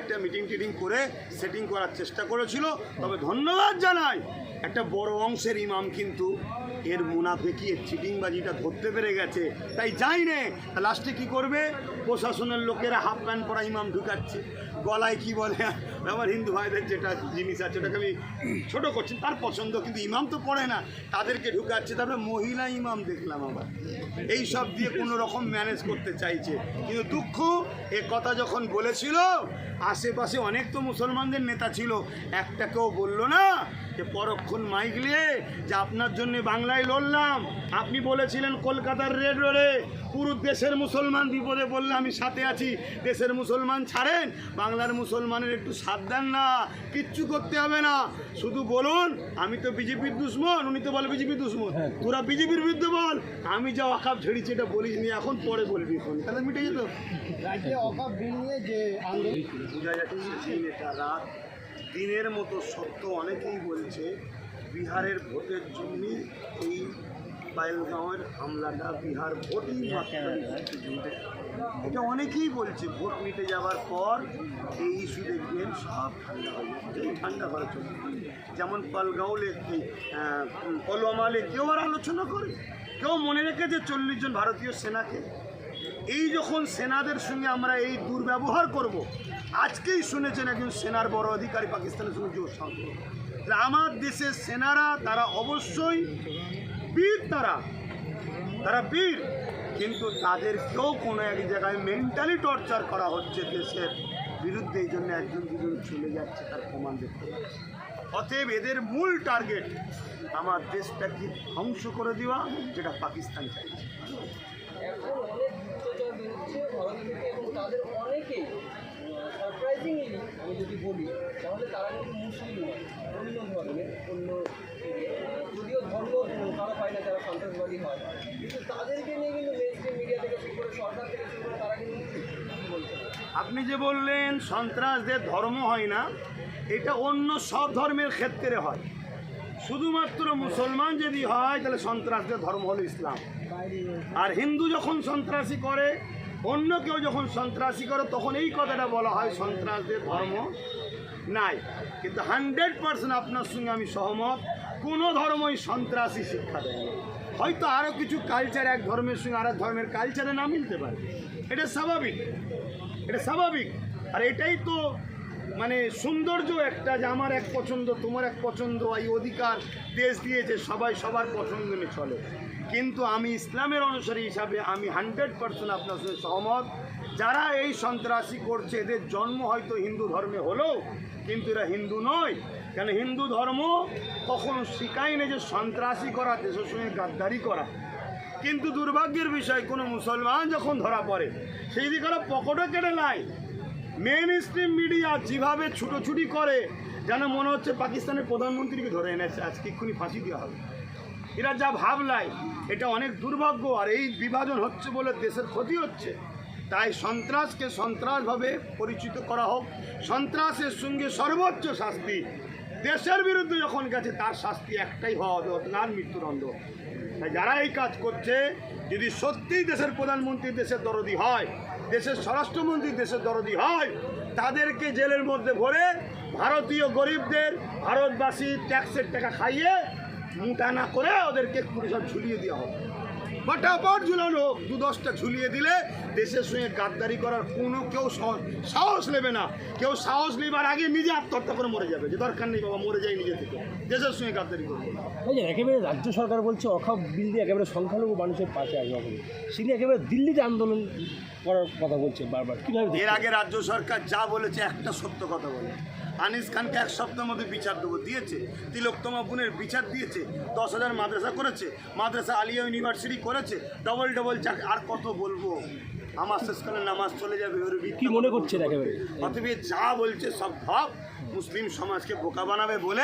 একটা মিটিং টিটিং করে সেটিং করার চেষ্টা করেছিল। তবে ধন্যবাদ জানাই। একটা বড় অংশের ইমাম কিন্তু এর মুনাফেকি, এর চিটিংবাজিটা ধরতে পেরে গেছে। তাই যাই নে, লাস্টে কি করবে? প্রশাসনের লোকেরা হাফ প্যান্ট পরা ইমাম ঢুকাচ্ছে। গলায় কি বলে? আমার হিন্দু ভাইদের যেটা জিনিস আছে, ওটাকে আমি ছোটো করছি। তার পছন্দ কিন্তু ইমাম তো পড়ে না, তাদেরকে ঢুকাচ্ছে। তারপরে মহিলা ইমাম দেখলাম আবার। এই সব দিয়ে কোনো রকম ম্যানেজ করতে চাইছে। কিন্তু দুঃখ, এ কথা যখন বলেছিল, আশেপাশে অনেক তো মুসলমানদের নেতা ছিল একটা কেউ বলল না যে পরক্ষণ মাইক নিয়ে যে আপনার জন্য বাংলায় লড়লাম। আপনি বলেছিলেন কলকাতার রেড রোডে পুরো দেশের মুসলমান বিপদে বললে আমি সাথে আছি। দেশের মুসলমান ছাড়েন বাংলার মুসলমানের একটু সাথ দেন না কিচ্ছু করতে হবে না। শুধু বলুন আমি তো বিজেপির দুশ্মন উনি তো বলে বিজেপির দুশ্মন। তোরা বিজেপির বিরুদ্ধে বল আমি যা অকাপ ছেড়েছি এটা বলিস নি এখন পরে বলবি ফোন তাহলে মিটে যেত। রাজ্যে অকাপ বিল নিয়ে যে আন্দোলন বোঝা যাচ্ছে এটা রাত দিনের মতো সত্য অনেকেই বলছে বিহারের ভোটের জন্যই এই পায়েলগাঁওয়ের হামলাটা বিহার ভোটই এটা অনেকেই বলছে ভোট মিটে যাওয়ার পর এই ইস্যু দেখবেন সব ঠান্ডা হয়ে এই ঠান্ডা যেমন আহ, পলওয়ামালে কেউ আর আলোচনা করে। কেউ মনে রেখেছে চল্লিশ জন ভারতীয় সেনাকে এই যখন সেনাদের সঙ্গে আমরা এই দুর্ব্যবহার করব আজকেই শুনেছেন একজন সেনার বড় অধিকারী পাকিস্তানের সঙ্গে জোর তাহলে আমার দেশের সেনারা, তারা অবশ্যই বীর তারা। তারা বীর, কিন্তু তাদেরকেও কোনো এক জায়গায় মেন্টালি টর্চার করা হচ্ছে দেশের বিরুদ্ধে, এই জন্য একজন দুজন চলে যাচ্ছে, তার প্রমাণ দেখতে পাচ্ছি। অতএব এদের মূল টার্গেট আমার দেশটাকে ধ্বংস করে দেওয়া, যেটা পাকিস্তান চাইছে। আমি যদি বলি তাহলে তারা কিন্তু মুসলিম নয় অন্য অন্য যদিও ধর্ম তারা পায় না সন্ত্রাসবাদী হয় কিন্তু তাদেরকে নিয়ে কিন্তু মেন স্ট্রিম মিডিয়া থেকে শুরু করে সরকার থেকে শুরু করে তারা কিন্তু আপনি যে বললেন সন্ত্রাসদের ধর্ম হয় না, এটা অন্য সব ধর্মের ক্ষেত্রে হয়। শুধুমাত্র মুসলমান যদি হয়, তাহলে সন্ত্রাসদের ধর্ম হলো ইসলাম। আর হিন্দু যখন সন্ত্রাসী করে অন্য কেউ যখন সন্ত্রাসী করে, তখন এই কথাটা বলা হয়, সন্ত্রাসদের ধর্ম নাই। কিন্তু হান্ড্রেড পার্সেন্ট আপনার সঙ্গে আমি সহমত, কোনো ধর্মই সন্ত্রাসী শিক্ষা দেয় না। হয়তো আরও কিছু কালচার এক ধর্মের সঙ্গে আর ধর্মের কালচারে না মিলতে পারে। এটা স্বাভাবিক। এটা স্বাভাবিক। আর এটাই তো মানে সৌন্দর্য একটা যে আমার এক পছন্দ, তোমার এক পছন্দ এই অধিকার দেশ দিয়েছে, সবাই সবার পছন্দ নিয়ে চলে। কিন্তু আমি ইসলামের অনুসারী হিসাবে আমি হান্ড্রেড পার্সেন্ট আপনার সঙ্গে সহমত। যারা এই সন্ত্রাসী করছে, এদের জন্ম হয়তো হিন্দু ধর্মে হলেও, কিন্তু এরা হিন্দু নয়। কেন হিন্দু ধর্ম কখনো শিখায় না যে সন্ত্রাসী করা, দেশের সঙ্গে গাদ্দারি করা। কিন্তু দুর্ভাগ্যের বিষয়, কোনো মুসলমান যখন ধরা পড়ে, সেই দিকে পকেটও কেটে নেয়। মেন স্ট্রিম মিডিয়া যেভাবে ছুটোছুটি করে, যেন মনে হচ্ছে পাকিস্তানের প্রধানমন্ত্রীকে ধরে এনেছে। আজকে এক্ষুনি ফাঁসি দেওয়া হবে। এরা যা ভাবলাই এটা অনেক দুর্ভাগ্য, আর এই বিভাজন হচ্ছে বলে দেশের ক্ষতি হচ্ছে। তাই সন্ত্রাসকে সন্ত্রাসভাবে পরিচিত করা হোক। সন্ত্রাসের সঙ্গে সর্বোচ্চ শাস্তি দেশের বিরুদ্ধে যখন গেছে, তার শাস্তি একটাই হওয়া হবে তার মৃত্যুদণ্ড। তাই যারা এই কাজ করছে, যদি সত্যিই দেশের প্রধানমন্ত্রী দেশের দরদি হয় দেশের স্বরাষ্ট্রমন্ত্রী, দেশের দরদি হয়, তাদেরকে জেলের মধ্যে ভরে ভারতীয় গরিবদের ভারতবাসী ট্যাক্সের টাকা খাইয়ে মুটা না করে ওদেরকে পুলিশ ঝুলিয়ে দেওয়া হবে। ফটাফট ঝুলানো। দু দশটা ঝুলিয়ে দিলে দেশের সঙ্গে গাদ্দারি করার কোনো কেউ সহ- সাহস নেবে না। কেউ সাহস নেবার আগে নিজে আত্মহত্যা করে মরে যাবে। যে দরকার নেই বাবা মরে যাই নিজে থেকে। দেশের সঙ্গে গাদ্দারি করব। একেবারে রাজ্য সরকার বলছে অখাপ বিল দিয়ে একেবারে সংখ্যালঘু মানুষের পাশে আসবে তিনি একেবারে দিল্লিতে আন্দোলন করার কথা বলছে বারবার। কীভাবে এর আগে রাজ্য সরকার যা বলেছে একটা সত্য কথা বলে। আনিস খানকে এক সপ্তাহের মধ্যে বিচার দেবো দিয়েছে। তিলোত্তমা বোনের বিচার দিয়েছে। দশ হাজার মাদ্রাসা করেছে। মাদ্রাসা আলিয়া ইউনিভার্সিটি করেছে ডবল ডবল চাক আর কত বলব? আমার শেষকালে নামাজ চলে যাবে ওর কি মনে করছে একেবারে? অথবা যা বলছে সব ভাব মুসলিম সমাজকে বোকা বানাবে বলে